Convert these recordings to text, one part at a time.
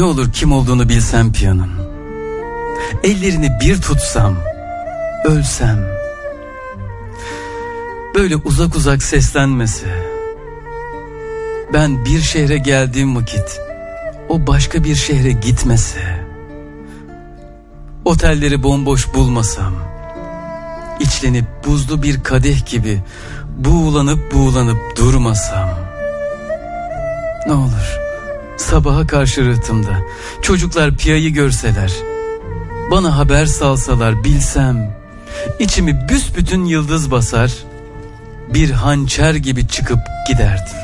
Ne olur kim olduğunu bilsem piyanın. Ellerini bir tutsam, ölsem. Böyle uzak uzak seslenmesi. Ben bir şehre geldiğim vakit o başka bir şehre gitmese. Otelleri bomboş bulmasam. içlenip buzlu bir kadeh gibi buğulanıp buğulanıp durmasam. Ne olur sabaha karşı rıhtımda çocuklar piyayı görseler. Bana haber salsalar bilsem. içimi büsbütün yıldız basar. Bir hançer gibi çıkıp giderdim.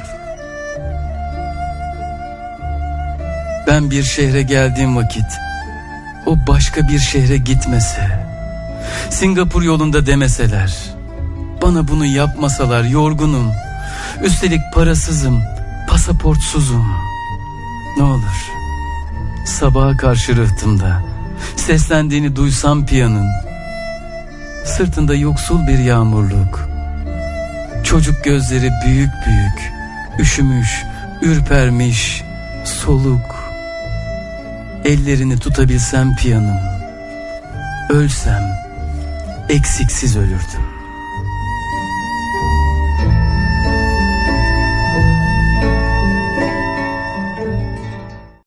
Ben bir şehre geldiğim vakit o başka bir şehre gitmese, Singapur yolunda demeseler, bana bunu yapmasalar yorgunum, üstelik parasızım, pasaportsuzum. Ne olur. Sabaha karşı rıhtımda seslendiğini duysam piyanın, sırtında yoksul bir yağmurluk, çocuk gözleri büyük büyük, üşümüş, ürpermiş, soluk, ellerini tutabilsem piyanın, ölsem eksiksiz ölürdüm.